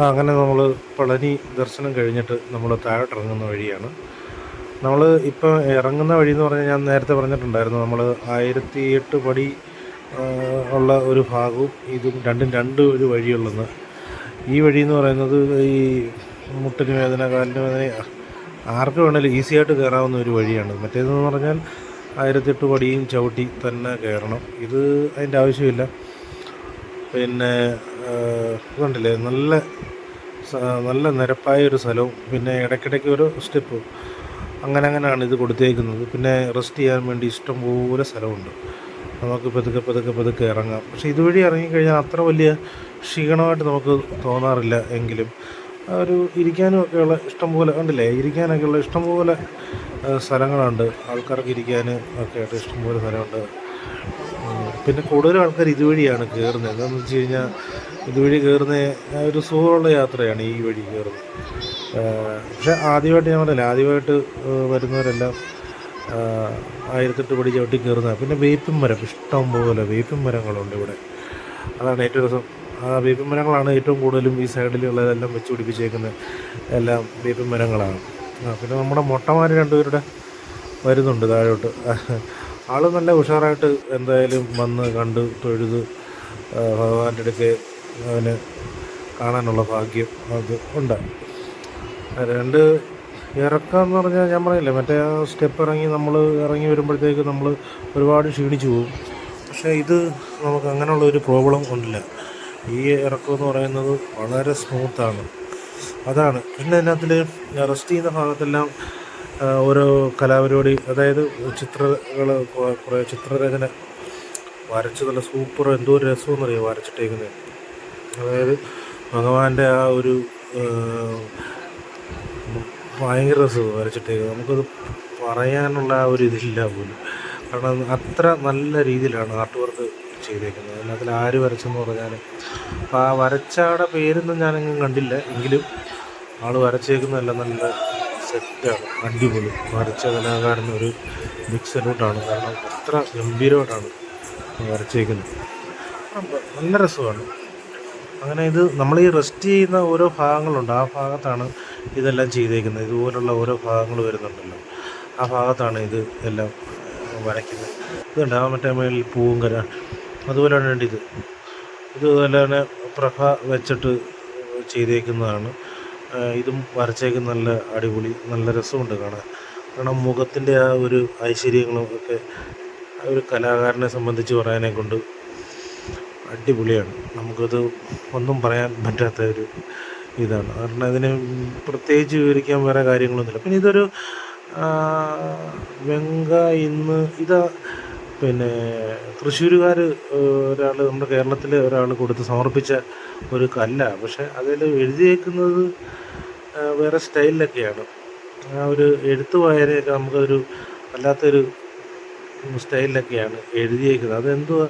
അങ്ങനെ നമ്മൾ പളനി ദർശനം കഴിഞ്ഞിട്ട് നമ്മൾ താഴോട്ട് ഇറങ്ങുന്ന വഴിയാണ്. നമ്മൾ ഇപ്പം ഇറങ്ങുന്ന വഴി എന്ന് പറഞ്ഞാൽ ഞാൻ നേരത്തെ പറഞ്ഞിട്ടുണ്ടായിരുന്നു. നമ്മൾ ആയിരത്തി എട്ട് പടി ഉള്ള ഒരു ഭാഗവും ഇതും രണ്ടും രണ്ട് ഒരു വഴിയുള്ളത് ഈ വഴി എന്ന് പറയുന്നത് ഈ മുട്ടിന് വേദന കാലിന് വേദന ആർക്ക് വേണേലും ഈസി ആയിട്ട് കയറാവുന്ന ഒരു വഴിയാണ്. മറ്റേതെന്ന് പറഞ്ഞാൽ ആയിരത്തെട്ട് പടിയും ചവിട്ടി തന്നെ കയറണം ഇത് അതിന്റെ ആവശ്യമില്ല. പിന്നെ കണ്ടില്ലേ നല്ല നല്ല നിരപ്പായ ഒരു സ്ഥലവും പിന്നെ ഇടയ്ക്കിടയ്ക്ക് ഒരു സ്റ്റെപ്പ്. അങ്ങനെ അങ്ങനെയാണ് ഇത് കൊടുത്തേക്കുന്നത്. പിന്നെ റെസ്റ്റ് ചെയ്യാൻ വേണ്ടി ഇഷ്ടംപോലെ സ്ഥലമുണ്ട്. നമുക്ക് പതുക്കെ പതുക്കെ പതുക്കെ ഇറങ്ങാം. പക്ഷെ ഇതുവഴി ഇറങ്ങിക്കഴിഞ്ഞാൽ അത്ര വലിയ ക്ഷീണമായിട്ട് നമുക്ക് തോന്നാറില്ല എങ്കിലും. ഒരു ഇരിക്കാനും ഒക്കെയുള്ള ഇഷ്ടംപോലെ ഉണ്ടല്ലേ? ഇരിക്കാനൊക്കെയുള്ള ഇഷ്ടംപോലെ സ്ഥലങ്ങളുണ്ട്. ആൾക്കാർക്ക് ഇരിക്കാൻ ഒക്കെ ആയിട്ട് ഇഷ്ടംപോലെ സ്ഥലമുണ്ട്. പിന്നെ കൂടുതലും ആൾക്കാർ ഇതുവഴിയാണ് കയറുന്നത് എന്താണെന്ന് വെച്ച് കഴിഞ്ഞാൽ ഇതുവഴി കയറുന്ന ഒരു സുഖമുള്ള യാത്രയാണ് ഈ വഴി കയറുന്നത് പക്ഷേ ആദ്യമായിട്ട് ഞാൻ പറഞ്ഞില്ല ആദ്യമായിട്ട് വരുന്നവരെല്ലാം ആയിരത്തെട്ട് പടി ചവിട്ടി കയറുന്ന പിന്നെ വേപ്പിൻ മരം ഇഷ്ടം പോലെ വേപ്പിൻ മരങ്ങളുണ്ട് ഇവിടെ. അതാണ് ഏറ്റവും രസം. ആ വേപ്പിൻ മരങ്ങളാണ് ഏറ്റവും കൂടുതലും ഈ സൈഡിലുള്ളതെല്ലാം വെച്ച് പിടിപ്പിച്ചേക്കുന്നത് എല്ലാം വേപ്പിൻ മരങ്ങളാണ്. പിന്നെ നമ്മുടെ മൊട്ടമാർ രണ്ടുപേരുടെ വരുന്നുണ്ട് താഴോട്ട്. ആൾ നല്ല ഉഷാറായിട്ട് എന്തായാലും വന്ന് കണ്ട് തൊഴുത് ഭഗവാന്റെ അടുക്കെ അവന് കാണാനുള്ള ഭാഗ്യം അത് ഉണ്ട്. രണ്ട് ഇറക്കം എന്ന് പറഞ്ഞാൽ ഞാൻ പറയില്ലേ മറ്റേ ആ സ്റ്റെപ്പ് ഇറങ്ങി നമ്മൾ ഇറങ്ങി വരുമ്പോഴത്തേക്ക് നമ്മൾ ഒരുപാട് ക്ഷീണിച്ചു പോകും. പക്ഷേ ഇത് നമുക്ക് അങ്ങനെയുള്ള ഒരു പ്രോബ്ലം ഉണ്ടില്ല ഈ ഇറക്കം എന്ന് പറയുന്നത് വളരെ സ്മൂത്താണ് അതാണ്. പിന്നെ അതിനകത്തിൽ റെസ്റ്റ് ചെയ്യുന്ന ഭാഗത്തെല്ലാം ഓരോ കലാപരിപാടി അതായത് ചിത്രങ്ങൾ കുറേ ചിത്രരചന വരച്ച് നല്ല സൂപ്പർ എന്തോ ഒരു രസമെന്നറിയാം വരച്ചിട്ടേക്കുന്നത് അതായത് ഭഗവാന്റെ ആ ഒരു ഭയങ്കര രസമാണ് വരച്ചിട്ടേക്കുന്നത് നമുക്കത് പറയാനുള്ള ആ ഒരു ഇതില്ല പോലും. കാരണം അത്ര നല്ല രീതിയിലാണ് ആർട്ട് വർക്ക് ചെയ്തേക്കുന്നത്. അതിനകത്തിൽ ആര് വരച്ചെന്ന് പറഞ്ഞാൽ അപ്പോൾ ആ വരച്ചാടെ പേരൊന്നും ഞാനെങ്ങും കണ്ടില്ല. എങ്കിലും ആൾ വരച്ചേക്കുന്നതല്ല നല്ല സെറ്റാണ് അടിപൊളി. വരച്ച കലാകാരന് ഒരു ബിഗ് സല്യൂട്ടാണ് കാരണം അത്ര ഗംഭീരമായിട്ടാണ് വരച്ചേക്കുന്നത്. നല്ല രസമാണ്. അങ്ങനെ ഇത് നമ്മൾ ഈ റെസ്റ്റ് ചെയ്യുന്ന ഓരോ ഭാഗങ്ങളുണ്ട്. ആ ഭാഗത്താണ് ഇതെല്ലാം ചെയ്തേക്കുന്നത്. ഇതുപോലുള്ള ഓരോ ഭാഗങ്ങൾ വരുന്നുണ്ടല്ലോ. ആ ഭാഗത്താണ് ഇത് എല്ലാം വരയ്ക്കുന്നത്. ഇതുണ്ട്. ആ മറ്റേ മേളിൽ പൂങ്കര അതുപോലെയാണ് ഇത്. ഇത് അതുപോലെ തന്നെ പ്രഭ വെച്ചിട്ട് ചെയ്തേക്കുന്നതാണ്. ഇതും വരച്ചേക്കുന്ന നല്ല അടിപൊളി നല്ല രസമുണ്ട് കാണാൻ. കാരണം മുഖത്തിന്റെ ആ ഒരു ഐശ്വര്യങ്ങളും ഒക്കെ ആ ഒരു കലാകാരനെ സംബന്ധിച്ച് പറയാനെ കൊണ്ട് അടിപൊളിയാണ്. നമുക്കത് ഒന്നും പറയാൻ പറ്റാത്ത ഒരു ഇതാണ്. കാരണം ഇതിന് പ്രത്യേകിച്ച് വിവരിക്കാൻ വേറെ കാര്യങ്ങളൊന്നുമില്ല. പിന്നെ ഇതൊരു വെങ്ക ഇന്ന് ഇതാ പിന്നെ തൃശ്ശൂരുകാർ ഒരാൾ നമ്മുടെ കേരളത്തിലെ ഒരാൾ കൊടുത്ത് സമർപ്പിച്ച ഒരു കല്ലാണ് പക്ഷേ അതിൽ എഴുതിയേക്കുന്നത് വേറെ സ്റ്റൈലിലൊക്കെയാണ്. ആ ഒരു എഴുത്ത് വായനയൊക്കെ നമുക്കൊരു വല്ലാത്തൊരു സ്റ്റൈലിലൊക്കെയാണ് എഴുതിയേക്കുന്നത്. അതെന്തുവാ?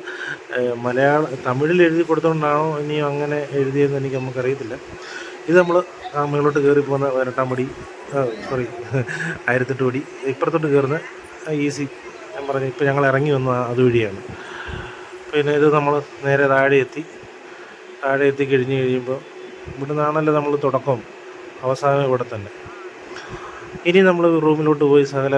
മലയാള തമിഴിൽ എഴുതി കൊടുത്തുകൊണ്ടാണോ ഇനിയും അങ്ങനെ എഴുതിയതെന്ന് എനിക്ക് നമുക്കറിയത്തില്ല. ഇത് നമ്മൾ ആ മുകളിലോട്ട് കയറി പോകുന്ന പടി സോറി ആയിരത്തെട്ട് പടി ഇപ്പുറത്തോട്ട് കയറുന്ന ഈസി ഞാൻ പറഞ്ഞു ഇപ്പോൾ ഞങ്ങൾ ഇറങ്ങി വന്ന അതുവഴിയാണ് പിന്നെ ഇത് നമ്മൾ നേരെ താഴെ എത്തി താഴെ എത്തി കഴിഞ്ഞ് കഴിയുമ്പോൾ ഇവിടെ നിന്നാണല്ലോ നമ്മൾ തുടക്കം. അവസാനം ഇവിടെ തന്നെ. ഇനി നമ്മൾ റൂമിലോട്ട് പോയി സകല